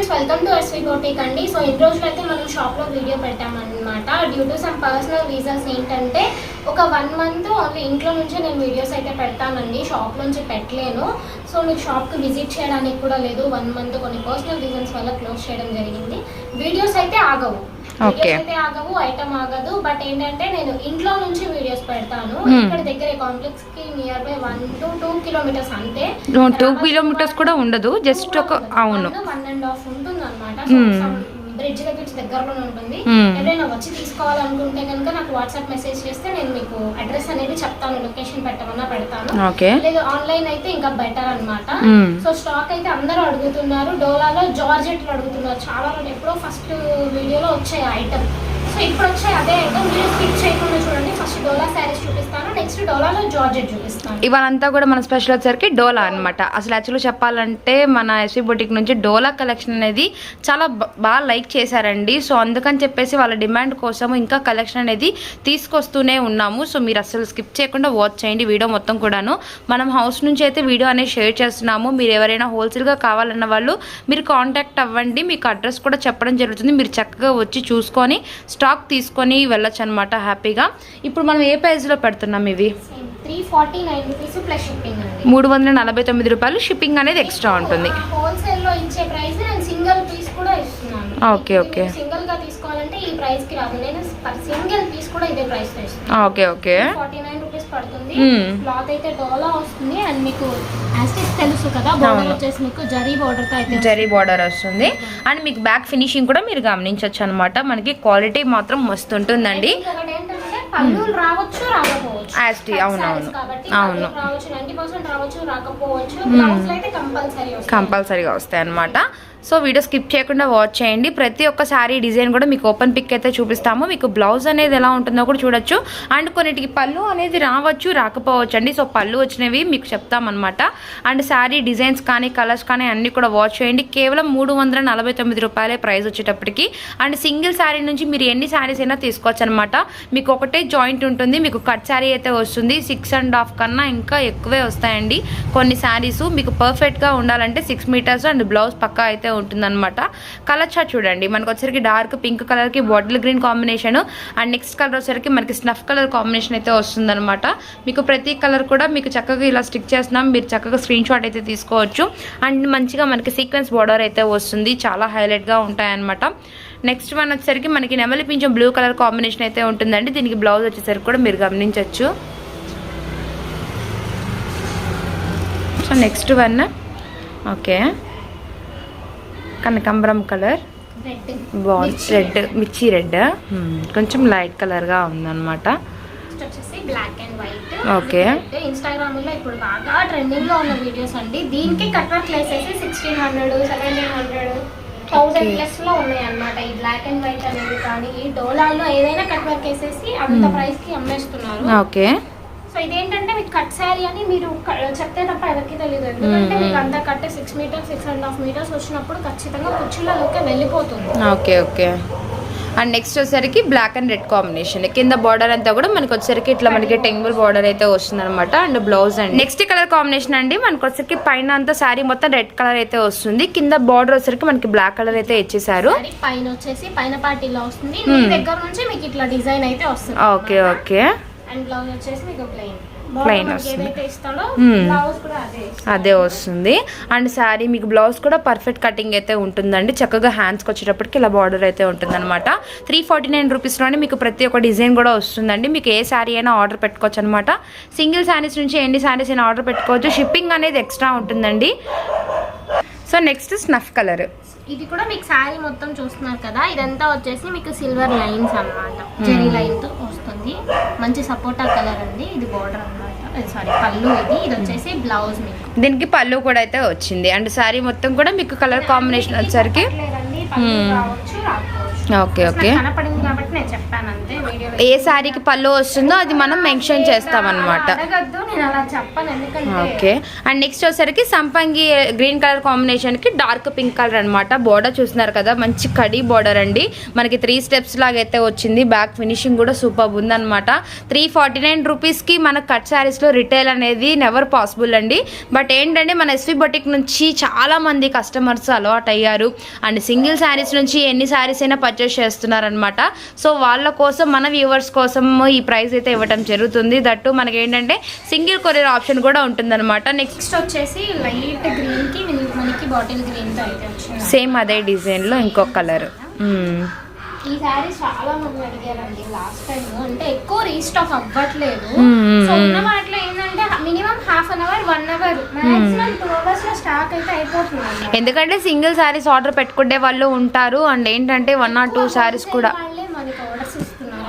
Friends welcome to SV boutique అండి. So ఈ రోజులైతే మనం షాప్లో video పెట్టామన్నమాట. Due to some personal reasons ఏంటంటే ఒక వన్ మంత్ ఓన్లీ ఇంట్లో నుంచే నేను వీడియోస్ అయితే పెడతానండి. షాప్ నుంచి పెట్టలేను. సో మీకు షాప్కి విజిట్ చేయడానికి కూడా లేదు. వన్ మంత్ కొన్ని పర్సనల్ రీజన్స్ వల్ల క్లోజ్ చేయడం జరిగింది. వీడియోస్ అయితే ఆగవు. అయితే ఆగవు ఐటమ్ ఆగదు బట్ ఏంటంటే నేను ఇంట్లో నుంచి వీడియోస్ పెడతాను. Hmm. ఇక్కడ దగ్గర కాంప్లెక్స్కి near by one to two kilometres అంతే. టూ కిలోమీటర్స్ కూడా ఉండదు జస్ట్ ఒక అవును. వన్ అండ్ హాఫ్ ఉంటుంది అనమాట. బ్రిడ్జ్ దగ్గర దగ్గరలోనే ఉంటుంది. ఎవరైనా వచ్చి తీసుకోవాలనుకుంటే కనుక నాకు వాట్సాప్ మెసేజ్ చేస్తే నేను మీకు అడ్రస్ అనేది చెప్తాను లొకేషన్ పెట్టమన్నా పెడతాను. లేదు ఆన్లైన్ అయితే ఇంకా బెటర్ అన్నమాట. Hmm. సో స్టాక్ అయితే అందరూ అడుగుతున్నారు. డోలాలో జార్జెట్లు అడుగుతున్నారు. చాలా ఎప్పుడో ఫస్ట్ వీడియోలో వచ్చాయి ఐటమ్ సో ఇప్పుడు వచ్చాయి అదే ఐటమ్ మీరు స్కిప్ చేయకుండా ఫస్ట్ డోలా శారీస్ చూపిస్తాను నెక్స్ట్ డోలాలో జార్జెట్ చూపిస్తాను. ఇవాళంతా కూడా మన స్పెషల్ వచ్చేసరికి డోలా అన్నమాట. అసలు యాక్చువల్గా చెప్పాలంటే మన ఎస్వి బొటిక్ నుంచి డోలా కలెక్షన్ అనేది చాలా బాగా లైక్ చేశారండి. సో అందుకని చెప్పేసి వాళ్ళ డిమాండ్ కోసం ఇంకా కలెక్షన్ అనేది తీసుకొస్తూనే ఉన్నాము. సో మీరు అసలు స్కిప్ చేయకుండా వాచ్ చేయండి వీడియో మొత్తం కూడాను. మనం హౌస్ నుంచి అయితే వీడియో అనేది షేర్ చేస్తున్నాము. మీరు ఎవరైనా హోల్సేల్గా కావాలన్న వాళ్ళు మీరు కాంటాక్ట్ అవ్వండి. మీకు అడ్రస్ కూడా చెప్పడం జరుగుతుంది. మీరు చక్కగా వచ్చి చూసుకొని స్టాక్ తీసుకొని వెళ్ళొచ్చు అనమాట హ్యాపీగా ఇప్పుడు మనం ఏ ప్రైస్లో పెడుతున్నాం ఇవి? మూడు వందల నలభై తొమ్మిది రూపాయలు షిప్పింగ్ అనేది ఎక్స్ట్రా ఉంటుంది. Okay, okay. Okay okay. పడుతుంది. Hmm. క్లాత్ అయితే డోలా వస్తుంది. అండ్ మీకు యాస్టిక్ తెలుసు కదా బోర్డర్ అవును. వచ్చేసి మీకు జరీ బోర్డర్తో అయితే జరీ బార్డర్ వస్తుంది. అండ్ మీకు బ్యాక్ ఫినిషింగ్ కూడా మీరు గమనించవచ్చు అనమాట మనకి క్వాలిటీ మాత్రం మస్తు పళ్ళులు రావచ్చు రాకపోవచ్చు. అవునవును. అవును. రావచ్చు పర్సెంట్ రావచ్చు రాకపోవచ్చు. అయితే కంపల్సరీ కంపల్సరీగా వస్తాయి అనమాట సో వీడియో స్కిప్ చేయకుండా వాచ్ చేయండి. ప్రతి ఒక్క శారీ డిజైన్ కూడా మీకు ఓపెన్ పిక్ అయితే చూపిస్తాము. మీకు బ్లౌజ్ అనేది ఎలా ఉంటుందో కూడా చూడొచ్చు. అండ్ కొన్నిటికి పళ్ళు అనేది రావచ్చు రాకపోవచ్చు అండి సో పళ్ళు వచ్చినవి మీకు చెప్తామన్నమాట. అండ్ శారీ డిజైన్స్ కానీ కలర్స్ కానీ అన్నీ కూడా వాచ్ చేయండి. కేవలం మూడు వందల నలభై తొమ్మిది రూపాయలే ప్రైస్ వచ్చేటప్పటికి. అండ్ సింగిల్ శారీ నుంచి మీరు ఎన్ని శారీస్ అయినా తీసుకోవచ్చు అనమాట మీకు ఒకటే జాయింట్ ఉంటుంది. మీకు కట్ శారీ అయితే వస్తుంది. సిక్స్ అండ్ హాఫ్ కన్నా ఇంకా ఎక్కువే వస్తాయండి కొన్ని శారీస్. మీకు పర్ఫెక్ట్గా ఉండాలంటే సిక్స్ మీటర్స్ అండ్ బ్లౌజ్ పక్కా అయితే ఉంటుందన్నమాట. కలర్ చార్ట్ చూడండి. మనకు వచ్చరికి డార్క్ పింక్ కలర్కి bottle green combination and next colour వచ్చరికి మనకి స్నఫ్ కలర్ కాంబినేషన్ అయితే వస్తుందన్నమాట. మీకు ప్రతి కలర్ కూడా మీకు చక్కగా ఇలా స్టిక్ చేస్తున్నాం. మీరు చక్కగా స్క్రీన్ షాట్ అయితే తీసుకోవచ్చు. అండ్ మంచిగా మనకి సీక్వెన్స్ బార్డర్ అయితే వస్తుంది. చాలా హైలైట్గా ఉంటాయన్నమాట. నెక్స్ట్ వన్ వచ్చేసరికి మనకి నెమలి పింఛం బ్లూ కలర్ కాంబినేషన్ అయితే ఉంటుందండి. దీనికి బ్లౌజ్ వచ్చేసరికి కూడా మీరు గమనించవచ్చు. సో నెక్స్ట్ వన్ ఓకే కనకాంబరం కలర్. బాగుంది రెడ్ మిర్చి రెడ్ కొంచెం లైట్ కలర్గా ఉందన్నమాట. వచ్చేసి బ్లాక్ అండ్ వైట్ Okay. ఇన్స్టాగ్రామ్లో ఇప్పుడు బాగా ట్రెండింగ్లో ఉన్న వీడియోస్ అండి. దీనికి కట్ వర్క్ వేసేసి sixteen hundred seventeen hundred thousand Okay. ప్లస్లో ఉన్నాయి అన్నమాట ఈ బ్లాక్ అండ్ వైట్ అనేది కానీ ఈ డోలాల్లో ఏదైనా కట్ వర్క్ వేసేసి అంత. ప్రైస్కి అమ్మేస్తున్నారు. ఓకే సో ఇదేంటంటే మీకు కట్ శారీ అని మీరు చెప్తే తప్ప ఎవరికి తెలియదు ఎందుకంటే. మీకు అంత cut six metres six and half metres వచ్చినప్పుడు ఖచ్చితంగా కుర్చీలలోకి వెళ్ళిపోతుంది. Okay okay. అండ్ నెక్స్ట్ వచ్చేసరికి బ్లాక్ అండ్ రెడ్ కాంబినేషన్ కింద బార్డర్ అంతా కూడా మనకి వచ్చేసరికి ఇట్లా మనకి టెంగుల్ బార్డర్ అయితే వస్తుంది అనమాట and blouse and. Next colour combination అండి మనకి వచ్చేసరికి పైన అంతా శారీ మొత్తం రెడ్ కలర్ అయితే వస్తుంది. కింద బార్డర్ వచ్చేసరికి మనకి బ్లాక్ కలర్ అయితే ఇచ్చేసారు పైన వచ్చేసి పైన పార్టీలో వస్తుంది. దగ్గర నుంచి మీకు ఇట్లా డిజైన్ అయితే వస్తుంది. Okay okay. అండ్ బ్లౌజ్ వచ్చేసి మీకు ప్లెయిన్ వస్తుంది. అదే. వస్తుంది. అండ్ శారీ మీకు బ్లౌజ్ కూడా పర్ఫెక్ట్ కటింగ్ అయితే ఉంటుందండి. చక్కగా హ్యాండ్స్కి వచ్చేటప్పటికి ఇలా బార్డర్ అయితే ఉంటుందన్నమాట. త్రీ ఫార్టీ నైన్ రూపీస్లోనే మీకు ప్రతి ఒక్క డిజైన్ కూడా వస్తుందండి. మీకు ఏ శారీ అయినా ఆర్డర్ పెట్టుకోవచ్చు అనమాట సింగిల్ శారీస్ నుంచి ఎన్ని శారీస్ అయినా ఆర్డర్ పెట్టుకోవచ్చు. షిప్పింగ్ అనేది ఎక్స్ట్రా ఉంటుందండి. So next snuff colour. ఇది కూడా మీకు శారీ మొత్తం చూస్తున్నారు కదా ఇదంతా వచ్చేసి మీకు సిల్వర్ లైన్స్ అన్నమాట. జెరీ లైన్తో వస్తుంది. మంచి సపోటా కలర్ అండి ఇది బోర్డర్ అన్నమాట. సారీ పళ్ళు ఇది. ఇది వచ్చేసి బ్లౌజ్ మీకు. దీనికి పళ్ళు కూడా అయితే వచ్చింది. అండ్ శారీ మొత్తం కూడా మీకు కలర్ కాంబినేషన్ వచ్చేసరికి. రావచ్చు ఓకే ఓకే. నాకు కనపడింది కాబట్టి నేను చెప్పాను అంతే వీడియో ఏ శారీకి పళ్ళు వస్తుందో అది మనం మెన్షన్ చేస్తామన్నమాట. అడగద్దు నేను అలా చెప్పాను ఎందుకంటే ఓకే. అండ్ నెక్స్ట్ వచ్చేసరికి సంపంగి గ్రీన్ కలర్ కాంబినేషన్కి డార్క్ పింక్ కలర్ అన్నమాట. బోర్డర్ చూస్తున్నారు కదా మంచి కడి బోర్డర్ అండి. మనకి త్రీ స్టెప్స్ లాగా అయితే వచ్చింది. బ్యాక్ ఫినిషింగ్ కూడా సూపర్ ఉందన్నమాట. త్రీ ఫార్టీ నైన్ రూపీస్కి మన కట్ శారీస్లో రిటైల్ అనేది నెవర్ పాసిబుల్ అండి. బట్ ఏంటంటే మన ఎస్వి బొటిక్ నుంచి చాలా మంది కస్టమర్స్ అలవాటు అయ్యారు అండ్ సింగిల్ శారీస్ నుంచి ఎన్ని శారీస్ అయినా పర్చేస్ చేస్తున్నారనమాట సో వాళ్ళ కోసం మన వ్యూవర్స్ కోసం ఈ ప్రైస్ అయితే ఇవ్వడం జరుగుతుంది. దట్టు మనకి ఏంటంటే సింగిల్ కొరియర్ ఆప్షన్ కూడా ఉంటుందన్నమాట. నెక్స్ట్ నెక్స్ట్ వచ్చేసి లైట్ గ్రీన్కి మన- మనకి బాటిల్ గ్రీన్ సేమ్ అదే డిజైన్లో ఇంకొక కలర్ ఈ చాలా మంది అడిగారండి లాస్ట్ టైం అంటే ఎక్కువ రీస్టాక్ అవ్వట్లేదు. సో ఉన్న వాటిలో ఏంటంటే minimum half an hour one hour maximum two అవర్స్లో స్టాక్ అయితే అయిపోతుంది. ఎందుకంటే సింగిల్ శారీస్ ఆర్డర్ పెట్టుకునే వాళ్ళు ఉంటారు. అండ్ ఏంటంటే వన్ ఆర్ టూ శారీస్ కూడా. వాళ్ళే మనకి ఆర్డర్స్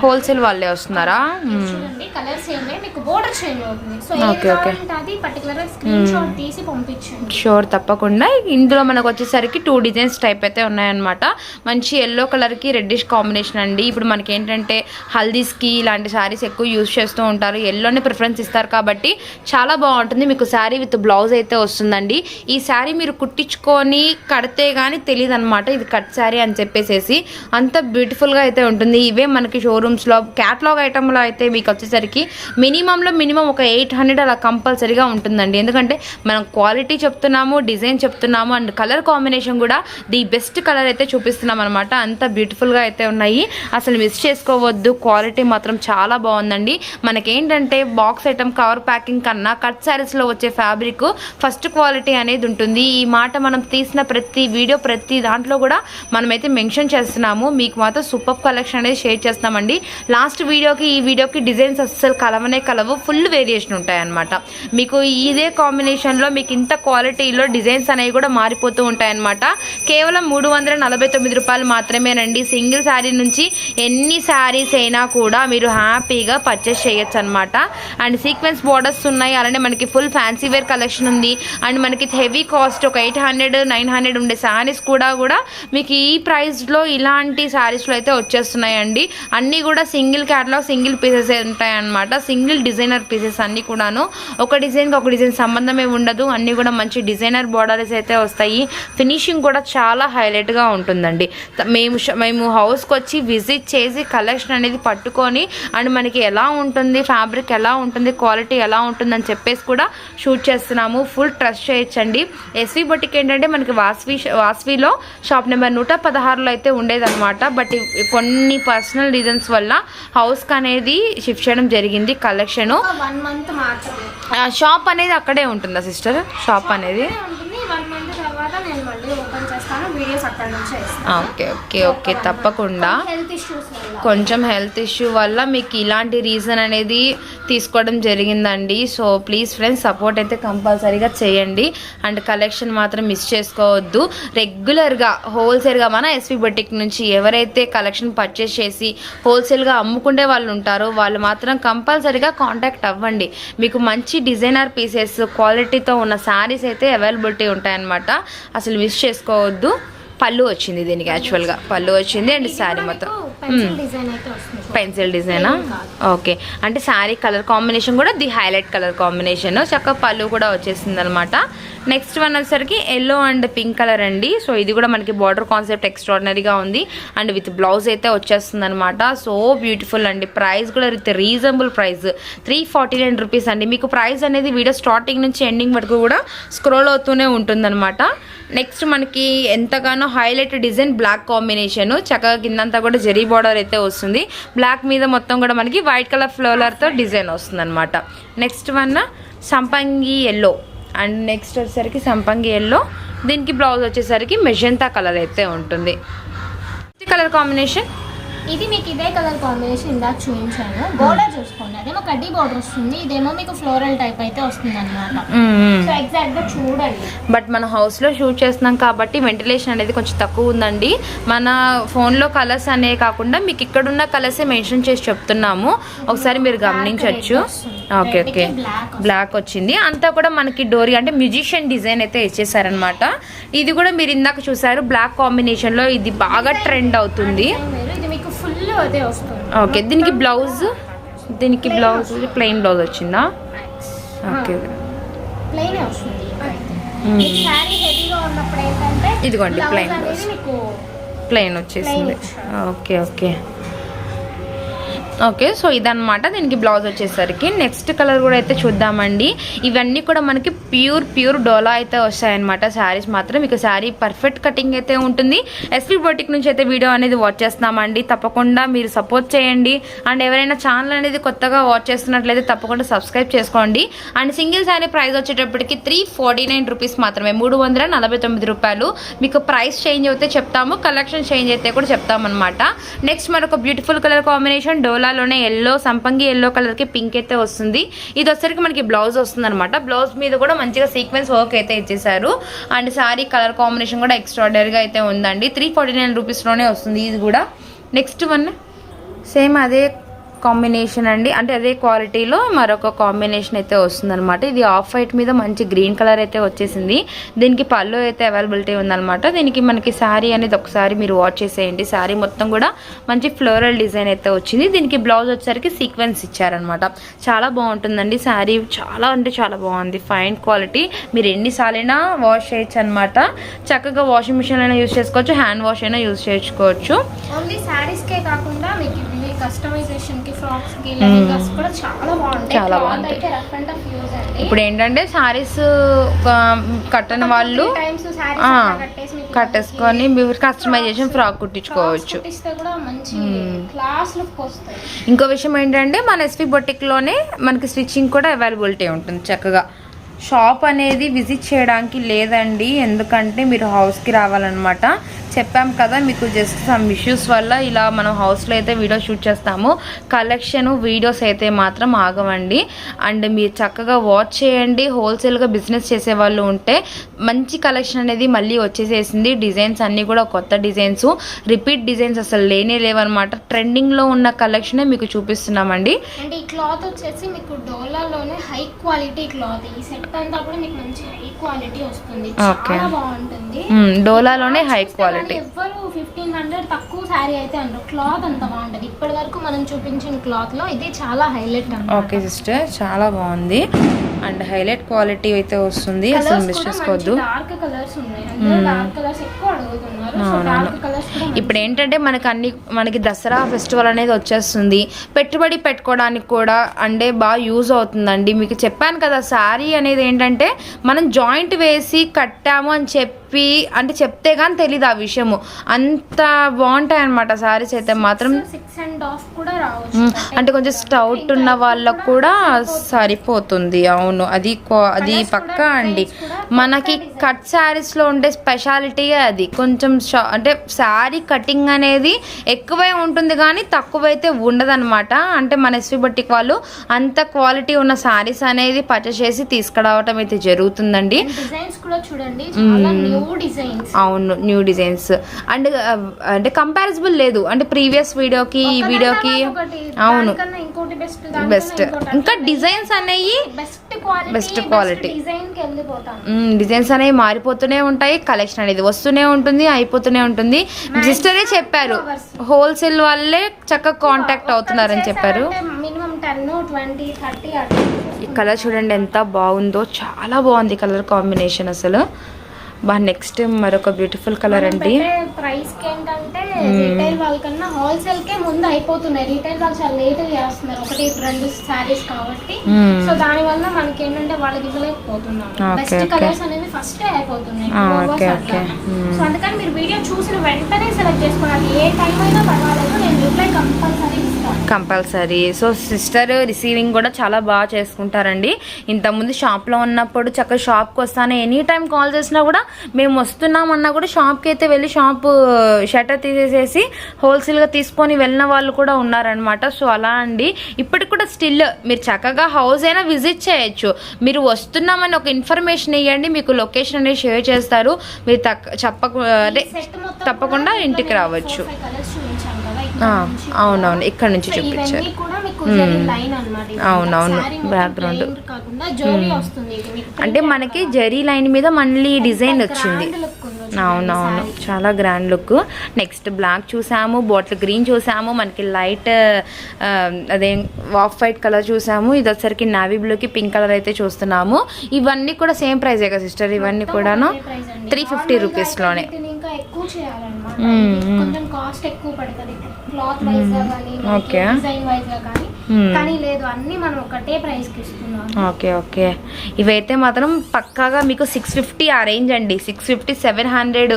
హోల్సేల్ వాళ్ళే వస్తున్నారా? ఇది చూడండి కలర్ సేమ్ మీకు బోర్డర్ చేంజ్ అవుతుంది. సో Okay, ఏది okay. కావాలంటే అది పర్టికులర్ స్క్రీన్ షాట్ తీసి పంపించండి. షూర్ తప్పకుండా. ఇందులో మనకు వచ్చేసరికి టూ డిజైన్స్ టైప్ అయితే ఉన్నాయన్నమాట. మంచి ఎల్లో కలర్కి రెడ్డిష్ కాంబినేషన్ అండి. ఇప్పుడు మనకి ఏంటంటే హల్దీస్కి ఇలాంటి శారీస్ ఎక్కువ యూస్ చేస్తూ ఉంటారు. ఎల్లోనే ప్రిఫరెన్స్ ఇస్తారు కాబట్టి చాలా బాగుంటుంది. మీకు శారీ విత్ బ్లౌజ్ అయితే వస్తుందండి. ఈ శారీ మీరు కుట్టించుకొని కడితే కానీ తెలియదు అనమాట ఇది కట్ శారీ అని చెప్పేసేసి అంత బ్యూటిఫుల్గా అయితే ఉంటుంది. ఇవే మనకి షోరూమ్స్లో క్యాట్లాగ్ ఐటమ్లో అయితే మీకు వచ్చేసరికి మినిమంలో మినిమం ఒక ఎయిట్ హండ్రెడ్ అలా కంపల్సరీగా ఉంటుందండి. ఎందుకంటే మనం క్వాలిటీ చెప్తున్నాము డిజైన్ చెప్తున్నాము అండ్ కలర్ కాంబినేషన్ కూడా ది బెస్ట్ కలర్ అయితే చూపిస్తున్నాం అనమాట అంత బ్యూటిఫుల్గా అయితే ఉన్నాయి. అసలు మిస్ చేసుకోవద్దు. క్వాలిటీ మాత్రం చాలా బాగుందండి. మనకేంటంటే బాక్స్ ఐటమ్ కవర్ ప్యాకింగ్ కన్నా కట్ శారీస్లో వచ్చే ఫ్యాబ్రిక్ ఫస్ట్ క్వాలిటీ అనేది ఉంటుంది. ఈ మాట మనం తీసిన ప్రతి వీడియో ప్రతి దాంట్లో కూడా మనమైతే మెన్షన్ చేస్తున్నాము. మీకు మాత్రం సూపర్ కలెక్షన్ అనేది షేర్ చేస్తామండి లాస్ట్ వీడియోకి ఈ వీడియోకి డిజైన్స్ అస్సలు కలవనే కలవు. ఫుల్ వేరియేషన్ ఉంటాయన్నమాట. మీకు ఇదే కాంబినేషన్లో మీకు ఇంత క్వాలిటీలో డిజైన్స్ అనేవి కూడా మారిపోతూ ఉంటాయన్నమాట. కేవలం మూడు వందల నలభై తొమ్మిది రూపాయలు మాత్రమేనండి. సింగిల్ శారీ నుంచి ఎన్ని శారీస్ అయినా కూడా మీరు హ్యాపీగా పర్చేస్ చేయొచ్చు అనమాట అండ్ సీక్వెన్స్ బోర్డర్స్ ఉన్నాయి. అలానే మనకి ఫుల్ ఫ్యాన్సీ వేర్ కలెక్షన్ ఉంది. అండ్ మనకి హెవీ కాస్ట్ ఒక ఎయిట్ హండ్రెడ్ నైన్ హండ్రెడ్ ఉండే శారీస్ కూడా కూడా మీకు ఈ ప్రైస్లో ఇలాంటి శారీస్లో అయితే వచ్చేస్తున్నాయండి. అన్నీ కూడా కూడా సింగిల్ క్యాటలాగ్ సింగిల్ పీసెస్ ఉంటాయన్నమాట. సింగిల్ డిజైనర్ పీసెస్ అన్నీ కూడాను. ఒక డిజైన్కి ఒక డిజైన్ సంబంధమే ఉండదు. అన్నీ కూడా మంచి డిజైనర్ బోర్డర్స్ అయితే వస్తాయి. ఫినిషింగ్ కూడా చాలా హైలైట్గా ఉంటుందండి. మేము మేము హౌస్కి వచ్చి విజిట్ చేసి కలెక్షన్ అనేది పట్టుకొని అండ్ మనకి ఎలా ఉంటుంది ఫ్యాబ్రిక్ ఎలా ఉంటుంది క్వాలిటీ ఎలా ఉంటుందని చెప్పేసి కూడా షూట్ చేస్తున్నాము. ఫుల్ ట్రస్ట్ చేయొచ్చండి. ఎస్వి బొటిక్ ఏంటంటే మనకి వాస్వి వాస్విలో షాప్ నెంబర్ నూట పదహారులో అయితే ఉండేదన్నమాట. బట్ కొన్ని పర్సనల్ రీజన్స్ వల్ల హౌస్కి అనేది షిఫ్ట్ చేయడం జరిగింది కలెక్షను షాప్ అనేది అక్కడే ఉంటుందా సిస్టర్ షాప్ అనేది? అక్కడ నుంచే ఓకే ఓకే ఓకే తప్పకుండా. కొంచెం హెల్త్ ఇష్యూ వల్ల. మీకు ఇలాంటి రీజన్ అనేది తీసుకోవడం జరిగిందండి. సో ప్లీజ్ ఫ్రెండ్స్ సపోర్ట్ అయితే కంపల్సరీగా చేయండి. అండ్ కలెక్షన్ మాత్రం మిస్ చేసుకోవద్దు. రెగ్యులర్గా హోల్సేల్గా మన ఎస్వి బొటిక్ నుంచి ఎవరైతే కలెక్షన్ పర్చేస్ చేసి హోల్సేల్గా అమ్ముకునే వాళ్ళు ఉంటారో వాళ్ళు మాత్రం కంపల్సరీగా కాంటాక్ట్ అవ్వండి. మీకు మంచి డిజైనర్ పీసెస్ క్వాలిటీతో ఉన్న శారీస్ అయితే అవైలబిలిటీ ఉంటాయన్నమాట. అసలు మిస్ చేసుకోవద్దు. పళ్ళు వచ్చింది దీనికి యాక్చువల్గా పళ్ళు వచ్చింది అండ్ శారీ మొత్తం. పెన్సిల్ డిజైన్ ఓకే అంటే శారీ కలర్ కాంబినేషన్ కూడా ది హైలైట్ కలర్ కాంబినేషన్ చక్క పళ్ళు కూడా వచ్చేసింది అనమాట నెక్స్ట్ వన్ వచ్చేసరికి ఎల్లో అండ్ పింక్ కలర్ అండి. సో ఇది కూడా మనకి బార్డర్ కాన్సెప్ట్ ఎక్స్ట్రాడినరీగా ఉంది. అండ్ విత్ బ్లౌజ్ అయితే వచ్చేస్తుంది అనమాట సో బ్యూటిఫుల్ అండి. ప్రైస్ కూడా with reasonable price three forty nine rupees అండి. మీకు ప్రైస్ అనేది వీడియో స్టార్టింగ్ నుంచి ఎండింగ్ వరకు కూడా స్క్రోల్ అవుతూనే ఉంటుందన్నమాట. నెక్స్ట్ మనకి ఎంతగానో హైలైట్ డిజైన్ బ్లాక్ కాంబినేషన్ చక్కగా కిందంతా కూడా జరీ బార్డర్ అయితే వస్తుంది. బ్లాక్ మీద మొత్తం కూడా మనకి వైట్ కలర్ ఫ్లోలర్తో డిజైన్ వస్తుంది అనమాట నెక్స్ట్ వన్ సంపంగి ఎల్లో అండ్ నెక్స్ట్ వచ్చేసరికి సంపంగి ఎల్లో దీనికి బ్లౌజ్ వచ్చేసరికి మెజంతా కలర్ అయితే ఉంటుంది. కలర్ కాంబినేషన్ ఇది మీకు ఇదే కలర్ కాంబినేషన్ ఇందాక చూపించాను. బోర్డర్ చూసుకోండి. అదేమో కడ్డీ బోర్డర్ వస్తుంది. ఇదేమో మీకు ఫ్లోరల్ టైప్ అయితే వస్తుంది అనమాట సో ఎగ్జాక్ట్గా చూడండి. బట్ మన హౌస్లో షూట్ చేస్తున్నాం కాబట్టి వెంటిలేషన్ అనేది కొంచెం తక్కువ ఉందండి. మన ఫోన్లో కలర్స్ అనే కాకుండా మీకు ఇక్కడున్న కలర్సే మెన్షన్ చేసి చెప్తున్నాము. ఒకసారి మీరు గమనించవచ్చు. ఓకే ఓకే బ్లాక్ వచ్చింది. అంతా కూడా మనకి డోరీ అంటే మ్యూజిషియన్ డిజైన్ అయితే ఇచ్చేసారనమాట ఇది కూడా మీరు ఇందాక చూసారు బ్లాక్ కాంబినేషన్లో ఇది బాగా ట్రెండ్ అవుతుంది. అదే వస్తుంది. ఓకే దీనికి బ్లౌజ్ దీనికి బ్లౌజ్ ప్లెయిన్ బ్లౌజ్ వచ్చిందా? ఓకే. ప్లెయిన్ వస్తుంది. ఇదిగోండి, blouse. మీకు ప్లెయిన్ వచ్చేసింది. Okay okay. ఓకే సో ఇదన్నమాట దీనికి బ్లౌజ్ వచ్చేసరికి. నెక్స్ట్ కలర్ కూడా అయితే చూద్దామండి. ఇవన్నీ కూడా మనకి ప్యూర్ ప్యూర్ డోలా అయితే వస్తాయన్నమాట శారీస్ మాత్రం. మీకు శారీ పర్ఫెక్ట్ కటింగ్ అయితే ఉంటుంది. ఎస్పీ బొటిక్ నుంచి అయితే వీడియో అనేది వాచ్ చేస్తున్నామండి. తప్పకుండా మీరు సపోర్ట్ చేయండి. అండ్ ఎవరైనా ఛానల్ అనేది కొత్తగా వాచ్ చేస్తున్నట్లయితే తప్పకుండా సబ్స్క్రైబ్ చేసుకోండి. అండ్ సింగిల్ శారీ ప్రైస్ వచ్చేటప్పటికి త్రీ ఫార్టీ నైన్ రూపీస్ మాత్రమే. మూడు వందల నలభై తొమ్మిది రూపాయలు. మీకు ప్రైస్ చేంజ్ అయితే చెప్తాము. కలెక్షన్ చేంజ్ అయితే కూడా చెప్తామన్నమాట. నెక్స్ట్ మరొక బ్యూటిఫుల్ కలర్ కాంబినేషన్ డోలాలోనే ఎల్లో సంపంగి ఎల్లో కలర్కి పింక్ అయితే వస్తుంది. ఇది వచ్చరికి మనకి బ్లౌజ్ వస్తుంది అనమాట బ్లౌజ్ మీద కూడా మంచిగా సీక్వెన్స్ వర్క్ అయితే ఇచ్చేసారు అండ్ శారీ కలర్ కాంబినేషన్ కూడా ఎక్స్ట్రాడనరీగా అయితే ఉందండి. త్రీ ఫార్టీ నైన్ రూపీస్లోనే వస్తుంది ఇది కూడా. నెక్స్ట్ వన్ సేమ్ అదే కాంబినేషన్ అండి. అంటే అదే క్వాలిటీలో మరొక కాంబినేషన్ అయితే వస్తుందన్నమాట. ఇది ఆఫ్ వైట్ మీద మంచి గ్రీన్ కలర్ అయితే వచ్చేసింది. దీనికి పళ్ళు అయితే అవైలబిలిటీ ఉందన్నమాట. దీనికి మనకి శారీ అనేది ఒకసారి మీరు వాచ్ చేసేయండి. శారీ మొత్తం కూడా మంచి ఫ్లోరల్ డిజైన్ అయితే వచ్చింది. దీనికి బ్లౌజ్ వచ్చేసరికి సీక్వెన్స్ ఇచ్చారనమాట చాలా బాగుంటుందండి శారీ. చాలా అంటే చాలా బాగుంది. Fine quality. మీరు ఎన్నిసార్లైనా వాష్ చేయొచ్చు అనమాట చక్కగా వాషింగ్ మిషన్ అయినా యూస్ చేసుకోవచ్చు. హ్యాండ్ వాష్ అయినా యూస్ చేసుకోవచ్చు. ఓన్లీ శారీస్కే కాకుండా మీకు లెహంగాస్ కూడా చాలా బాగుంటాయి. చాలా Cloth బాగుంటాయి. అయితే రఫ్ అండ్ టఫ్ యూజ్ అండి. ఇప్పుడు ఏంటంటే శారీస్ కట్టని వాళ్ళు టైమ్స్ కట్టేసుకొని మీరు కస్టమైజేషన్ ఫ్రాక్ కుట్టించుకోవచ్చు. ఇంకో విషయం ఏంటంటే మన ఎస్పీ బొటిక్లోనే మనకి స్టిచ్చింగ్ కూడా అవైలబిలిటీ ఉంటుంది చక్కగా. షాప్ అనేది విజిట్ చేయడానికి లేదండి. ఎందుకంటే మీరు హౌస్కి రావాలన్నమాట. చెప్పాం కదా మీకు జస్ట్ సమ్ ఇష్యూస్ వల్ల ఇలా మనం హౌస్లో అయితే వీడియో షూట్ చేస్తాము. కలెక్షన్ వీడియోస్ అయితే మాత్రం ఆగవండి. అండ్ మీరు చక్కగా వాచ్ చేయండి. హోల్సేల్గా బిజినెస్ చేసే వాళ్ళు ఉంటే మంచి కలెక్షన్ అనేది మళ్ళీ వచ్చేసేసింది. డిజైన్స్ అన్నీ కూడా కొత్త డిజైన్స్. రిపీట్ డిజైన్స్ అసలు లేనే లేవన్నమాట. ట్రెండింగ్లో ఉన్న కలెక్షనే మీకు చూపిస్తున్నామండి. అండ్ ఈ క్లాత్ వచ్చేసి మీకు డోలాలోనే హై క్వాలిటీ క్లాత్. ఈ సెట్ అంతా కూడా మీకు మంచి హై క్వాలిటీ వస్తుంది. చాలా బాగుంటుంది. డోలాలోనే హై క్వాలిటీ. ఎవ్వరు ఫిఫ్టీన్ హండ్రెడ్ తక్కువ శారీ అయితే అనరు. క్లాత్ అంత బాగుంటది. ఇప్పటి వరకు మనం చూపించిన క్లాత్లో ఇది చాలా హైలైట్ ఓకే సిస్టర్. చాలా బాగుంది. అండ్ హైలైట్ క్వాలిటీ అయితే వస్తుంది. అసలు మిస్ చేసుకోవద్దు కూడా ఇప్పుడు ఏంటంటే మనకి అన్ని మనకి దసరా ఫెస్టివల్ అనేది వచ్చేస్తుంది. పెట్టుబడి పెట్టుకోవడానికి కూడా అంటే బాగా యూజ్ అవుతుందండి. మీకు చెప్పాను కదా శారీ అనేది ఏంటంటే మనం జాయింట్ వేసి కట్టాము అని చెప్పి అంటే చెప్తే కానీ తెలీదు ఆ విషయము. అంత బాగుంటాయి అనమాట శారీస్ అయితే మాత్రం. అంటే కొంచెం స్టౌట్ ఉన్న వాళ్ళకు కూడా సరిపోతుంది. అవును అది అది పక్కా అండి. మనకి కట్ శారీస్లో ఉండే స్పెషాలిటీయే అది. కొంచెం అంటే శారీ కటింగ్ అనేది ఎక్కువే ఉంటుంది కానీ తక్కువైతే ఉండదన్నమాట. అంటే మన ఎస్వి బట్టికి వాళ్ళు అంత క్వాలిటీ ఉన్న శారీస్ అనేది పర్చేస్ చేసి తీసుకురావటం అయితే జరుగుతుందండి. డిజైన్స్ కూడా చూడండి. చాలా న్యూ అవును న్యూ డిజైన్స్ అండ్ అంటే కంపారిజబుల్ లేదు. అంటే ప్రీవియస్ వీడియోకి ఈ వీడియోకి అవును. బెస్ట్ ఇంకా డిజైన్స్ అనేవి బెస్ట్ క్వాలిటీ డిజైన్స్ అనేవి మారిపోతూనే ఉంటాయి. కలెక్షన్ అనేది వస్తూనే ఉంటుంది అయిపోతూనే ఉంటుంది. సిస్టరే చెప్పారు. హోల్సేల్ వాళ్ళే చక్కగా కాంటాక్ట్ అవుతున్నారని చెప్పారు. ఈ కలర్ చూడండి ఎంత బాగుందో. చాలా బాగుంది కలర్ కాంబినేషన్ అసలు. బా నెక్స్ట్ మరొక బ్యూటిఫుల్ కలర్ అండి. ప్రైస్ ఏంటంటే రీటైల్ వాళ్ళకన్నా హోల్సేల్ కే ముందు అయిపోతున్నాయి. రీటైల్ వాళ్ళు చాలా లేట్ చేస్తున్నారు. ఒకటి రెండు శారీస్ కాబట్టి. సో దాని వల్ల మనకి ఏంటంటే వాళ్ళకి ఇవ్వలేకపోతున్నాం Okay, బెస్ట్ okay. కలర్స్ అనేవి ఫస్ట్ అయిపోతున్నాయి. Ah, okay, అట్లా. okay. Hmm. సో అందుకని మీరు వీడియో చూసిన వెంటనే సెలెక్ట్ చేసుకోవాలి. ఏ టైం అయినా పర్వాలేదు. నేను reply compulsory compulsory so sister receiving కూడా చాలా బాగా చేసుకుంటారండి. ఇంతకుముందు షాప్లో ఉన్నప్పుడు చక్కగా షాప్కి వస్తాను ఎనీ టైం కాల్ చేసినా కూడా మేము వస్తున్నామన్నా కూడా షాప్కి అయితే వెళ్ళి షాప్ షటర్ తీసేసేసి హోల్సేల్గా తీసుకొని వెళ్ళిన వాళ్ళు కూడా ఉన్నారనమాట సో అలా అండి. ఇప్పటికి కూడా స్టిల్ మీరు చక్కగా హౌస్ అయినా విజిట్ చేయొచ్చు. మీరు వస్తున్నామని ఒక ఇన్ఫర్మేషన్ ఇవ్వండి మీకు లొకేషన్ అనేది షేర్ చేస్తారు. మీరు తప్పకుండా కూడా ఇంటికి రావచ్చు. అవునవును. ఇక్కడ నుంచి చూపించారు. అవునవును, మీకు అంటే మనకి జరీ లైన్ మీద మళ్ళీ డిజైన్ వచ్చింది. అవునవును. చాలా గ్రాండ్ లుక్ నెక్స్ట్ బ్లాక్ చూసాము బాటిల్ గ్రీన్ చూసాము మనకి లైట్ అదే ఆఫ్ వైట్ కలర్ చూసాము. ఇది వచ్చరికి నావీ బ్లూకి పింక్ కలర్ అయితే చూస్తున్నాము. ఇవన్నీ కూడా సేమ్ ప్రైజే కదా సిస్టర్ ఇవన్నీ కూడాను. త్రీ ఫిఫ్టీ రూపీస్లోనే ఎక్కువ చేయాలన్నమాట మ్మ్, ఇది మ్మ్. కొంచెం కాస్ట్ ఎక్కువ పడుతుంది క్లాత్ వైజ్గా కానీ Okay. డిజైన్ వైజ్గా కానీ మ్మ్. కానీ లేదు అన్ని మనం ఒకటే ప్రైస్కి ఇస్తున్నాం. ఓకే ఓకే ఇవైతే మాత్రం పక్కాగా మీకు సిక్స్ ఫిఫ్టీ ఆ రేంజ్ అండి. Six fifty seven hundred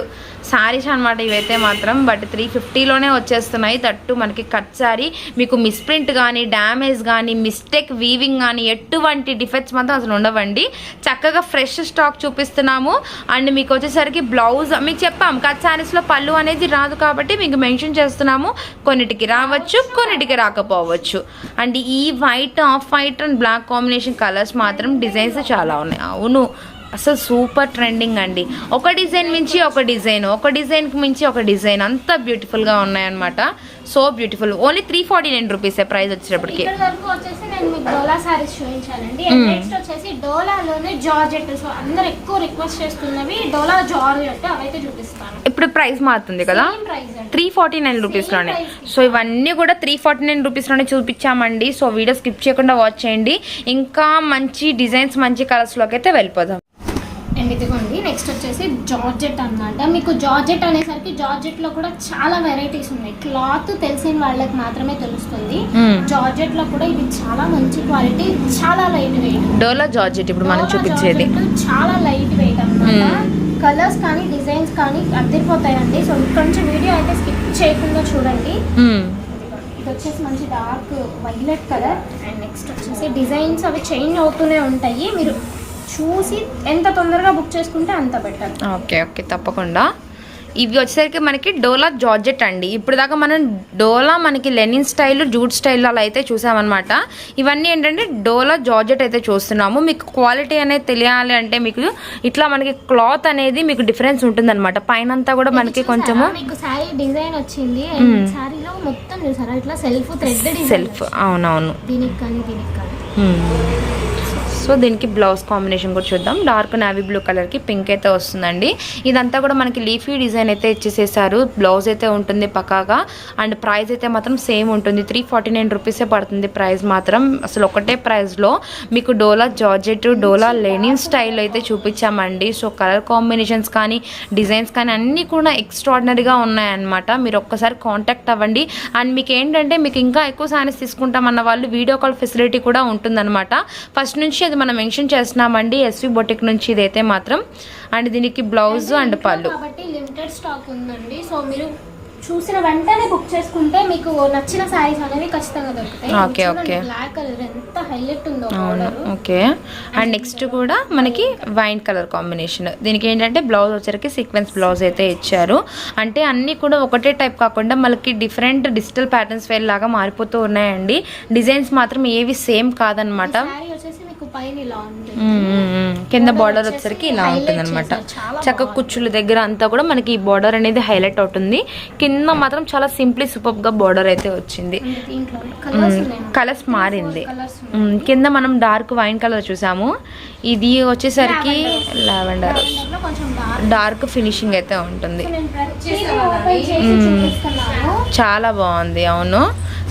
saris అనమాట ఇవైతే మాత్రం. బట్ త్రీ ఫిఫ్టీలోనే వచ్చేస్తున్నాయి. తట్టు మనకి కట్ సారీ మీకు మిస్ప్రింట్ కానీ డ్యామేజ్ కానీ మిస్టేక్ వీవింగ్ కానీ ఎటువంటి డిఫెక్ట్స్ మాత్రం అసలు ఉండవండి. చక్కగా ఫ్రెష్ స్టాక్ చూపిస్తున్నాము. అండ్ మీకు వచ్చేసరికి బ్లౌజ్ మీకు చెప్పాం కట్ సారీస్లో పళ్ళు అనేది రాదు కాబట్టి మీకు మెన్షన్ చేస్తున్నాము. కొన్నిటికి రావచ్చు కొన్నిటికి రాకపోవచ్చు. అండ్ ఈ white off white and black combination colours మాత్రం డిజైన్స్ చాలా ఉన్నాయి. అవును అసలు సూపర్ ట్రెండింగ్ అండి. ఒక డిజైన్ మించి ఒక డిజైన్ ఒక డిజైన్కి మించి ఒక డిజైన్ అంత బ్యూటిఫుల్గా ఉన్నాయన్నమాట. So beautiful. Only three forty nine rupees price వచ్చేటప్పటికి. ఇక్కడ వరకు వచ్చేసి నేను మీకు డోలా సారీస్ చూపించానండి. మ్మ్. నెక్స్ట్ వచ్చేసి డోలాలోనే జార్జెట్. సో అందరు ఎక్కువ రిక్వెస్ట్ చేస్తున్నవి డోలా జార్జెట్ అవైతే చూపిస్తాను. ఇప్పుడు ప్రైస్ మారుతుంది కదా. త్రీ ఫార్టీ నైన్ రూపీస్లోనే సో ఇవన్నీ కూడా త్రీ ఫార్టీ నైన్ రూపీస్లోనే చూపించామండి. సో వీడియో స్కిప్ చేయకుండా వాచ్ చేయండి. ఇంకా మంచి డిజైన్స్ మంచి కలర్స్లోకి అయితే వెళ్ళిపోదాం. అండ్ ఇదిగోండి నెక్స్ట్ వచ్చేసి జార్జెట్ అన్నమాట. మీకు జార్జెట్ అనేసరికి జార్జెట్లో కూడా చాలా వెరైటీస్ ఉన్నాయి. క్లాత్ తెలిసిన వాళ్ళకి మాత్రమే తెలుస్తుంది. మ్మ్. జార్జెట్లో కూడా ఇది చాలా మంచి క్వాలిటీ చాలా లైట్ వెయిట్ డోలా జార్జెట్ ఇప్పుడు మనం చూపించేది. చాలా లైట్ వెయిట్ అన్నమాట. మ్మ్. కలర్స్ కానీ డిజైన్స్ కానీ అద్దరిపోతాయండి. సో నుంచి వీడియో అయితే స్కిప్ చేయకుండా చూడండి. ఇది వచ్చేసి మంచి dark violet colour and next వచ్చేసి డిజైన్స్ అవి చేంజ్ అవుతూనే ఉంటాయి. మీరు చూసి ఎంత తొందరగా బుక్ చేసుకుంటే అంత బెటర్. ఓకే ఓకే తప్పకుండా. ఇవి వచ్చేసరికి మనకి డోలా జార్జెట్ అండి. ఇప్పుడు దాకా మనం డోలా మనకి లెనిన్ స్టైల్ జూట్ స్టైల్ అలా అయితే చూసామన్నమాట. ఇవన్నీ ఏంటంటే డోలా జార్జెట్ అయితే చూస్తున్నాము. మీకు క్వాలిటీ అనేది తెలియాలి అంటే మీకు ఇట్లా మనకి క్లాత్ అనేది మీకు డిఫరెన్స్ ఉంటుందన్నమాట. పైన అంతా కూడా మనకి కొంచెము మీకు శారీ డిజైన్ వచ్చింది. మొత్తం చూసారా? ఇట్లా సెల్ఫ్ అవునవును. దీనికి కానీ దీనికి కానీ. సో దీనికి బ్లౌజ్ కాంబినేషన్ కూడా చూద్దాం. డార్క్ నావీ బ్లూ కలర్కి పింక్ అయితే వస్తుందండి. ఇదంతా కూడా మనకి లీఫీ డిజైన్ అయితే ఇచ్చేసేసారు. బ్లౌజ్ అయితే ఉంటుంది పక్కాగా. అండ్ ప్రైస్ అయితే మాత్రం సేమ్ ఉంటుంది. త్రీ ఫార్టీ నైన్ రూపీసే పడుతుంది ప్రైస్ మాత్రం. అసలు ఒకటే ప్రైస్లో మీకు డోలా జార్జెట్ డోలా లెనిన్ స్టైల్ అయితే చూపించామండి. సో కలర్ కాంబినేషన్స్ కానీ డిజైన్స్ కానీ అన్నీ కూడా ఎక్స్ట్రాడినరీగా ఉన్నాయన్నమాట. మీరు ఒక్కసారి కాంటాక్ట్ అవ్వండి. అండ్ మీకు ఏంటంటే మీకు ఇంకా ఎక్కువ సారీస్ తీసుకుంటామన్న వాళ్ళు వీడియో కాల్ ఫెసిలిటీ కూడా ఉంటుందన్నమాట. ఫస్ట్ నుంచి అది మనం మెన్షన్ చేస్తున్నామండి ఎస్వి బొటిక్ నుంచి ఇదైతే మాత్రం. అండ్ దీనికి బ్లౌజ్ అండ్ పళ్ళు. లిమిటెడ్ స్టాక్ ఉందండి. సో మీరు చూసిన వెంటనే బుక్ చేసుకుంటే మీకు నచ్చిన శారీస్ అనేవి ఖచ్చితంగా దొరుకుతాయి. Okay, okay. బ్లాక్ కలర్ ఎంత హైలైట్ ఉందో అవును. ఓకే. అండ్ నెక్స్ట్ కూడా మనకి వైన్ కలర్ కాంబినేషన్ దీనికి ఏంటంటే బ్లౌజ్ వచ్చరికి సీక్వెన్స్ బ్లౌజ్ అయితే ఇచ్చారు. అంటే అన్నీ కూడా ఒకటే టైప్ కాకుండా మనకి డిఫరెంట్ డిజిటల్ ప్యాటర్న్స్ వేర్ లాగా మారిపోతూ ఉన్నాయండి. డిజైన్స్ మాత్రం ఏవి సేమ్ కాదనమాట. వచ్చేసి కింద బార్డర్ వచ్చరికి ఇలా ఉంటుంది అనమాట చక్క కుచ్చుల దగ్గర అంతా కూడా మనకి ఈ బార్డర్ అనేది హైలైట్ అవుతుంది. కింద మాత్రం చాలా సింప్లీ సూపర్గా బార్డర్ అయితే వచ్చింది. కలర్స్ మారింది. కింద మనం డార్క్ వైన్ కలర్ చూసాము. ఇది వచ్చేసరికి లావెండర్ డార్క్ ఫినిషింగ్ అయితే ఉంటుంది. చాలా బాగుంది అవును.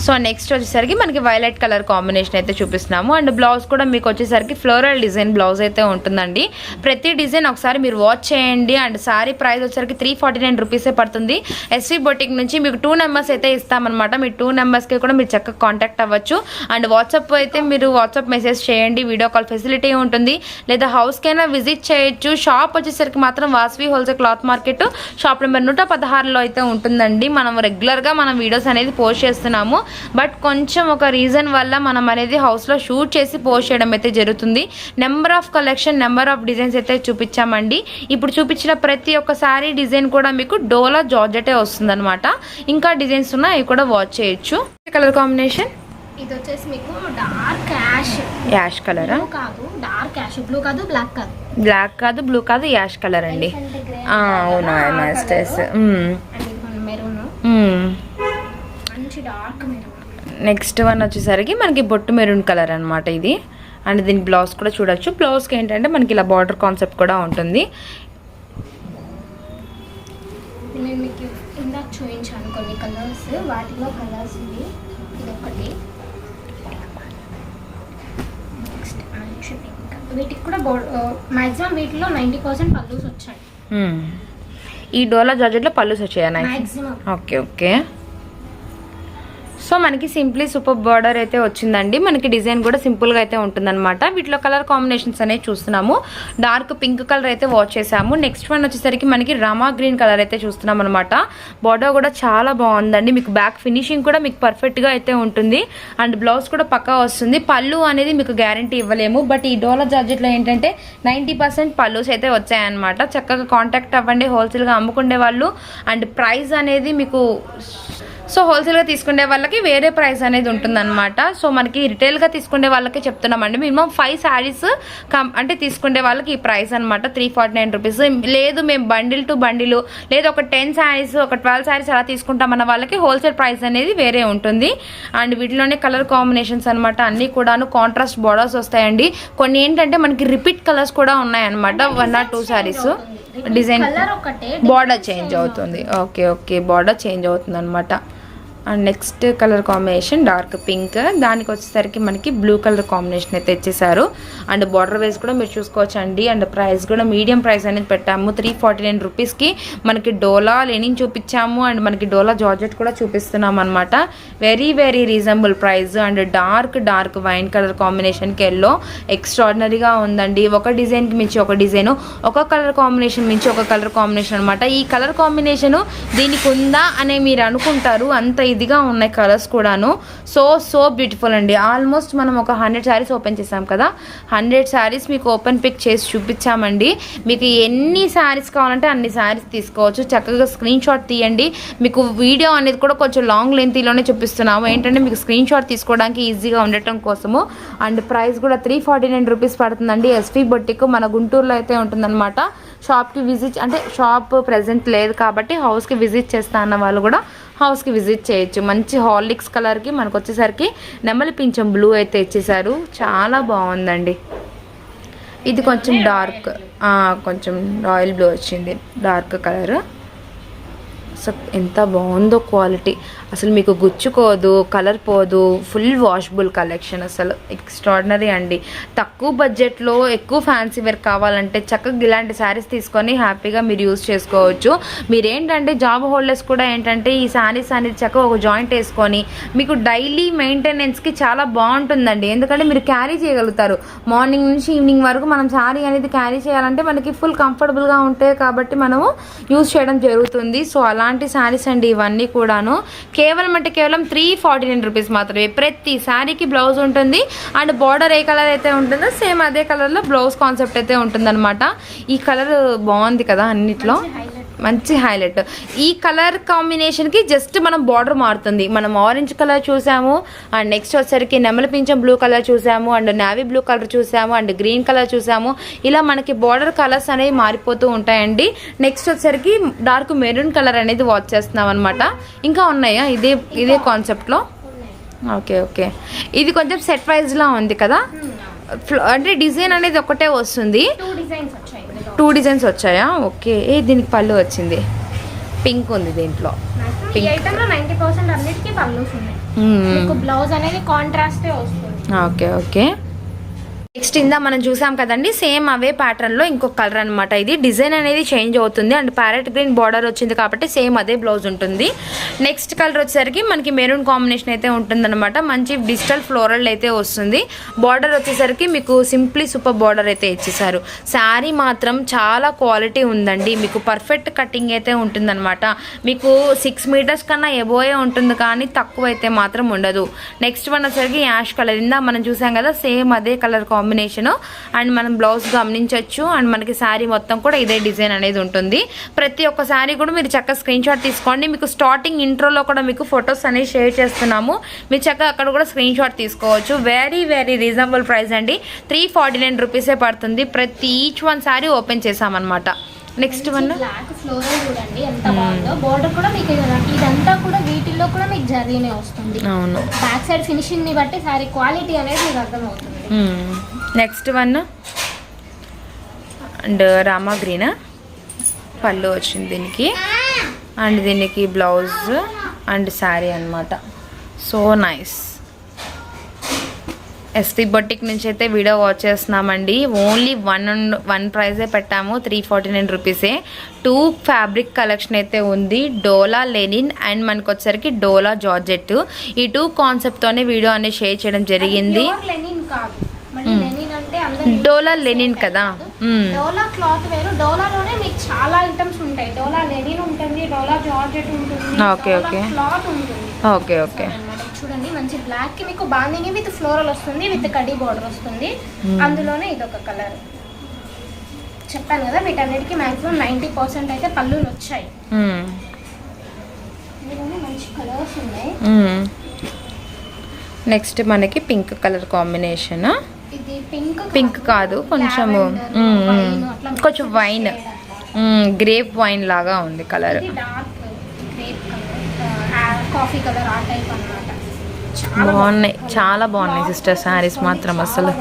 సో నెక్స్ట్ వచ్చేసరికి మనకి వైలెట్ కలర్ కాంబినేషన్ అయితే చూపిస్తున్నాము. అండ్ బ్లౌజ్ కూడా మీకు వచ్చేసరికి ఫ్లోరల్ డిజైన్ బ్లౌజ్ అయితే ఉంటుందండి. ప్రతి డిజైన్ ఒకసారి మీరు వాచ్ చేయండి. అండ్ సారీ ప్రైస్ వచ్చేసరికి త్రీ ఫార్టీ నైన్ రూపీసే పడుతుంది. ఎస్వి బొటిక్ నుంచి మీకు టూ నెంబర్స్ అయితే ఇస్తామన్నమాట. మీ టూ నెంబర్స్కి కూడా మీరు చక్కగా కాంటాక్ట్ అవ్వచ్చు. అండ్ వాట్సాప్ అయితే మీరు వాట్సాప్ మెసేజ్ చేయండి. వీడియో కాల్ ఫెసిలిటీ ఉంటుంది. లేదా హౌస్కైనా విజిట్ చేయొచ్చు. షాప్ వచ్చేసరికి మాత్రం Vasavi wholesale cloth market shop number నూట పదహారులో అయితే ఉంటుందండి. మనం రెగ్యులర్గా మనం వీడియోస్ అనేది పోస్ట్ చేస్తున్నాము. బట్ కొంచెం ఒక రీజన్ వల్ల మనం అనేది హౌస్లో షూట్ చేసి పోస్ట్ చేయడం అయితే జరుగుతుంది. Number of collection number of designs అయితే చూపించామండి. ఇప్పుడు చూపించిన ప్రతి ఒక్క శారీ డిజైన్ కూడా మీకు డోలా జార్జెటే వస్తుందన్నమాట. ఇంకా డిజైన్స్ ఉన్నాయి అవి కూడా వాచ్ చేయొచ్చు. Colour combination? ఇది వచ్చేసి మీకు డార్క్ యాష్ యాష్ కలరా? కాదు డార్క్ యాష్ బ్లూ కాదు బ్లాక్ కాదు. బ్లాక్ కాదు బ్లూ కాదు యాష్ కలర్ అండి. ఆ, అవును ఇది మెరూన్. మంచి డార్క్ మెరూన్ నెక్స్ట్ వన్ వచ్చేసరికి మనకి బొట్టు మెరూన్ కలర్ అనమాట ఇది. అండ్ దీనికి బ్లౌజ్ కూడా చూడొచ్చు. బ్లౌజ్కి ఏంటంటే మనకి ఇలా బార్డర్ కాన్సెప్ట్ కూడా ఉంటుంది. నేను మీకు ఇందాక చూపించాను కొన్ని కలర్స్ వాటిలో కలర్స్ ఇవి. ఇది ఒకటి నెక్స్ట్ మంచి పింక్ వీటికి కూడా మ్యాక్సిమం వీటిలో నైంటీ పర్సెంట్ పల్లూస్ వచ్చాయి. మ్మ్. ఈ డోలా జార్జెట్లో పళ్ళుస్ వచ్చాయా? ఓకే ఓకే సో మనకి సింప్లీ సూపర్ బార్డర్ అయితే వచ్చిందండి. మనకి డిజైన్ కూడా సింపుల్గా అయితే ఉంటుందన్నమాట. వీటిలో కలర్ కాంబినేషన్స్ అనేవి చూస్తున్నాము. డార్క్ పింక్ కలర్ అయితే వాచ్ చేసాము నెక్స్ట్ వన్ వచ్చేసరికి మనకి రామా గ్రీన్ కలర్ అయితే చూస్తున్నాం అనమాట బార్డర్ కూడా చాలా బాగుందండి. మీకు బ్యాక్ ఫినిషింగ్ కూడా మీకు పర్ఫెక్ట్గా అయితే ఉంటుంది. అండ్ బ్లౌజ్ కూడా పక్కా వస్తుంది. పళ్ళు అనేది మీకు గ్యారంటీ ఇవ్వలేము. బట్ ఈ డోలా జార్జెట్లో ఏంటంటే నైంటీ పర్సెంట్ పళ్ళుస్ అయితే వచ్చాయన్నమాట. చక్కగా కాంటాక్ట్ అవ్వండి. హోల్సేల్గా అమ్ముకునే వాళ్ళు. అండ్ ప్రైస్ అనేది మీకు సో హోల్సేల్గా తీసుకునే వాళ్ళకి వేరే ప్రైస్ అనేది ఉంటుందన్నమాట. సో మనకి రిటైల్గా తీసుకునే వాళ్ళకి చెప్తున్నామండి. మినిమం ఫైవ్ శారీస్ కం అంటే తీసుకునే వాళ్ళకి ఈ ప్రైస్ అనమాట త్రీ ఫార్టీ నైన్ రూపీస్. లేదు మేము బండిల్ టు బండిల్ లేదు ఒక టెన్ శారీస్ ఒక ట్వెల్వ్ శారీస్ అలా తీసుకుంటామన్న వాళ్ళకి హోల్సేల్ ప్రైస్ అనేది వేరే ఉంటుంది. అండ్ వీటిలోనే కలర్ కాంబినేషన్స్ అనమాట అన్నీ కూడాను కాంట్రాస్ట్ బార్డర్స్ వస్తాయండి. కొన్ని ఏంటంటే మనకి రిపీట్ కలర్స్ కూడా ఉన్నాయన్నమాట. One or two saris. Design border change అవుతుంది. Okay okay. బార్డర్ చేంజ్ అవుతుంది అనమాట and next colour combination dark pink దానికి వచ్చేసరికి మనకి బ్లూ కలర్ కాంబినేషన్ అయితే ఇచ్చేసారు అండ్ బార్డర్ వైజ్ కూడా మీరు చూసుకోవచ్చు అండి అండ్ ప్రైస్ కూడా మీడియం ప్రైస్ అనేది పెట్టాము. త్రీ ఫార్టీ నైన్ రూపీస్కి మనకి డోలా లెనిన్ చూపించాము. అండ్ మనకి డోలా జార్జెట్ కూడా చూపిస్తున్నాం అనమాట very very reasonable price and dark dark wine colour కాంబినేషన్కి ఎల్లో ఎక్స్ట్రాడినరీగా ఉందండి. ఒక డిజైన్కి మించి ఒక డిజైన్ ఒక కలర్ కాంబినేషన్ మించి ఒక కలర్ కాంబినేషన్ అనమాట ఈ కలర్ కాంబినేషన్ దీనికి ఉందా అనే మీరు అనుకుంటారు. అంత ఇదిగా ఉన్నాయి కలర్స్ కూడాను. సో సో బ్యూటిఫుల్ అండి. ఆల్మోస్ట్ మనం ఒక హండ్రెడ్ శారీస్ ఓపెన్ చేసాం కదా. హండ్రెడ్ శారీస్ మీకు ఓపెన్ పిక్ చేసి చూపించామండి. మీకు ఎన్ని శారీస్ కావాలంటే అన్ని శారీస్ తీసుకోవచ్చు. చక్కగా స్క్రీన్ షాట్ తీయండి. మీకు వీడియో అనేది కూడా కొంచెం లాంగ్ లెంతీలోనే చూపిస్తున్నాము. ఏంటంటే మీకు స్క్రీన్ షాట్ తీసుకోవడానికి ఈజీగా ఉండటం కోసము. అండ్ ప్రైస్ కూడా త్రీ ఫార్టీ నైన్ రూపీస్ పడుతుందండి. ఎస్పీ బొట్టిక్ మన గుంటూరులో అయితే ఉంటుందన్నమాట. షాప్కి విజిట్ అంటే షాప్ ప్రజెంట్ లేదు కాబట్టి హౌస్కి విజిట్ చేస్తా అన్న వాళ్ళు కూడా హౌస్కి విజిట్ చేయొచ్చు. మంచి హార్లిక్స్ కలర్కి మనకు వచ్చేసరికి నెమలి పింఛం బ్లూ అయితే ఇచ్చేసారు. చాలా బాగుందండి. ఇది కొంచెం డార్క్ కొంచెం రాయల్ బ్లూ వచ్చింది. Dark colour. సో ఎంత బాగుందో క్వాలిటీ. అసలు మీకు గుచ్చుకోదు కలర్ పోదు ఫుల్ వాషబుల్ కలెక్షన్ అసలు. ఎక్స్ట్రాడినరీ అండి. తక్కువ బడ్జెట్లో ఎక్కువ ఫ్యాన్సీ వేర్ కావాలంటే చక్కగా ఇలాంటి శారీస్ తీసుకొని హ్యాపీగా మీరు యూస్ చేసుకోవచ్చు. మీరేంటంటే జాబ్ హోల్డర్స్ కూడా ఏంటంటే ఈ శారీస్ అనేది చక్కగా ఒక జాయింట్ వేసుకొని మీకు డైలీ మెయింటెనెన్స్కి చాలా బాగుంటుందండి. ఎందుకంటే మీరు క్యారీ చేయగలుగుతారు. మార్నింగ్ నుంచి ఈవినింగ్ వరకు మనం శారీ అనేది క్యారీ చేయాలంటే మనకి ఫుల్ కంఫర్టబుల్గా ఉంటాయి కాబట్టి మనము యూస్ చేయడం జరుగుతుంది. సో అలాంటి శారీస్ అండి ఇవన్నీ కూడాను. కేవలం అంటే కేవలం త్రీ ఫార్టీ నైన్ రూపీస్ మాత్రమే. ప్రతి శారీకి బ్లౌజ్ ఉంటుంది. అండ్ బార్డర్ ఏ కలర్ అయితే ఉంటుందో సేమ్ అదే కలర్లో బ్లౌజ్ కాన్సెప్ట్ అయితే ఉంటుందన్నమాట. ఈ కలర్ బాగుంది కదా అన్నిట్లో. మంచి హైలైట్. ఈ కలర్ కాంబినేషన్కి జస్ట్ మనం బార్డర్ మారుతుంది. మనం ఆరెంజ్ కలర్ చూసాము అండ్ నెక్స్ట్ వచ్చేసరికి నెమలి పింఛం బ్లూ కలర్ చూసాము అండ్ నావీ బ్లూ కలర్ చూసాము అండ్ గ్రీన్ కలర్ చూసాము. ఇలా మనకి బార్డర్ కలర్స్ అనేవి మారిపోతూ ఉంటాయండి. నెక్స్ట్ వచ్చేసరికి డార్క్ మెరూన్ కలర్ అనేది వాచ్ చేస్తున్నాం అనమాట ఇంకా ఉన్నాయా? ఇదే ఇదే కాన్సెప్ట్లో ఓకే ఓకే. ఇది కొంచెం సెట్ వైజ్లా ఉంది కదా? ఫ్ల- అంటే డిజైన్ అనేది ఒకటే వస్తుంది. టూ డిజైన్స్ వచ్చాయి? ఓకే ఏ దీనికి పళ్ళు వచ్చింది? పింక్ ఉంది దీంట్లో. బ్లౌజ్ అనేది కాంట్రాస్టే వస్తుంది. ఓకే ఓకే నెక్స్ట్ ఇందా మనం చూసాం కదండి సేమ్ అవే ప్యాటర్న్లో ఇంకొక కలర్ అనమాట ఇది డిజైన్ అనేది చేంజ్ అవుతుంది. అండ్ ప్యారెట్ గ్రీన్ బార్డర్ వచ్చింది కాబట్టి సేమ్ అదే బ్లౌజ్ ఉంటుంది. నెక్స్ట్ కలర్ వచ్చేసరికి మనకి మెరూన్ కాంబినేషన్ అయితే ఉంటుందన్నమాట. మంచి డిజిటల్ ఫ్లోరల్ అయితే వస్తుంది. బార్డర్ వచ్చేసరికి మీకు సింప్లీ సూపర్ బార్డర్ అయితే ఇచ్చేసారు శారీ మాత్రం చాలా క్వాలిటీ ఉందండి. మీకు పర్ఫెక్ట్ కటింగ్ అయితే ఉంటుందన్నమాట. మీకు సిక్స్ మీటర్స్ కన్నా ఎబోయే ఉంటుంది కానీ తక్కువ అయితే మాత్రం ఉండదు. నెక్స్ట్ వన్ వచ్చేసరికి యాష్ కలర్ ఇందా మనం చూసాం కదా సేమ్ అదే కలర్ కాంబినేషన్ అండ్ మనం బ్లౌజ్ గమనించవచ్చు అండ్ మనకి శారీ మొత్తం కూడా ఇదే డిజైన్ అనేది ఉంటుంది. ప్రతి ఒక్క శారీ కూడా మీరు చక్కగా స్క్రీన్ షాట్ తీసుకోండి. మీకు స్టార్టింగ్ ఇంట్రోలో కూడా మీకు ఫొటోస్ అనేవి షేర్ చేస్తున్నాము. మీరు చక్కగా అక్కడ కూడా స్క్రీన్ షాట్ తీసుకోవచ్చు. వెరీ వెరీ రీజనబుల్ ప్రైస్ అండి. త్రీ ఫార్టీ నైన్ రూపీసే పడుతుంది. ప్రతి ఈచ్ వన్ శారీ ఓపెన్ చేసామన్నమాట నెక్స్ట్ వన్ బ్లాక్ ఫ్లోరల్ చూడండి ఎంత బాగుందో. బోర్డర్ కూడా మీకు ఇది- ఇదంతా కూడా వీటిల్లో కూడా మీకు జరీనే వస్తుంది. అవును. బ్యాక్ సైడ్ ఫినిషింగ్ని బట్టి సారీ క్వాలిటీ అనేది మీకు అర్థమవుతుంది. Next one and Rama green పళ్ళు వచ్చింది దీనికి. అండ్ దీనికి బ్లౌజ్ అండ్ శారీ అన్నమాట. సో నైస్ ఎస్పీ బొటిక్ నుంచి అయితే వీడియో వాచ్ చేస్తున్నామండి. ఓన్లీ వన్ వన్ ప్రైజే పెట్టాము. త్రీ ఫార్టీ నైన్ రూపీసే టూ ఫ్యాబ్రిక్ కలెక్షన్ అయితే ఉంది. డోలా లెనిన్ అండ్ మనకు వచ్చేసరికి డోలా జార్జెట్ ఈ టూ కాన్సెప్ట్తోనే వీడియో అనేది షేర్ చేయడం జరిగింది Pure లెనిన్ కాదు మళ్ళీ లెనిన్ అంటే అందరూ డోలా లెనిన్ కదా. డోలా క్లాత్ వేరు. డోలాలోనే మీకు చాలా ఐటమ్స్ ఉంటాయి. డోలా లెనిన్ ఉంటుంది డోలా జార్జెట్ ఉంటుంది Okay, okay. క్లాత్ ఉంటుంది. Okay okay. చూడండి మంచి బ్లాక్కి మీకు బాందిని విత్ ఫ్లోరల్ వస్తుంది విత్ కడీ బార్డర్ వస్తుంది. అందులోనే ఇదొక కలర్ చెప్పాను కదా వీటన్నిటికీ మాక్సిమం నైంటీ పర్సెంట్ అయితే పళ్ళులు వచ్చాయి. మంచి కలర్స్ ఉన్నాయి. నెక్స్ట్ మనకి పింక్ కలర్ కాంబినేషన్ పింక్ కాదు. కొంచెము. కొంచెం వైన్. గ్రేప్ వైన్ లాగా ఉంది కలర్. కాఫీ కలర్ ఆ టైప్ అన్నమాట. చాలా బాగున్నాయి. చాలా బాగున్నాయి సిస్టర్ శారీస్ మాత్రం అసలు.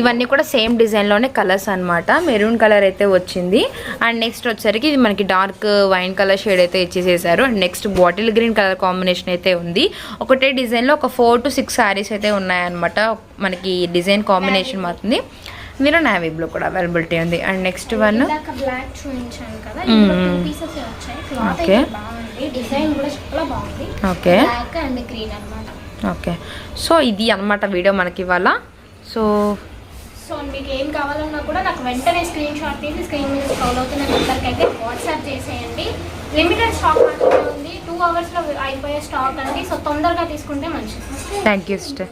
ఇవన్నీ కూడా సేమ్ డిజైన్లోనే కలర్స్ అన్నమాట. మెరూన్ కలర్ అయితే వచ్చింది. అండ్ నెక్స్ట్ వచ్చేసరికి ఇది మనకి డార్క్ వైన్ కలర్ షేడ్ అయితే ఇచ్చేసేసారు. And next bottle green colour combination అయితే ఉంది. ఒకటే డిజైన్లో ఒక ఫోర్ టు సిక్స్ శారీస్ అయితే ఉన్నాయన్నమాట. మనకి డిజైన్ కాంబినేషన్ మాత్రమే. మీరు నావీ బ్లూ కూడా అవైలబిలిటీ ఉంది. And next one. బాగుంది. ఓకే. ఓకే. సో ఇది అన్నమాట వీడియో మనకి ఇవాళ. సో సో మీకు ఏం కావాలన్నా కూడా నాకు వెంటనే స్క్రీన్ షాట్ తీసి స్క్రీన్ మీద స్క్రోల్ అవుతున్న నెంబర్కి అయితే వాట్సాప్ చేసేయండి. లిమిటెడ్ స్టాక్ మాత్రమే ఉంది. టూ అవర్స్లో అయిపోయే స్టాక్ అండి. సో తొందరగా తీసుకుంటే మంచిది. Thank you sister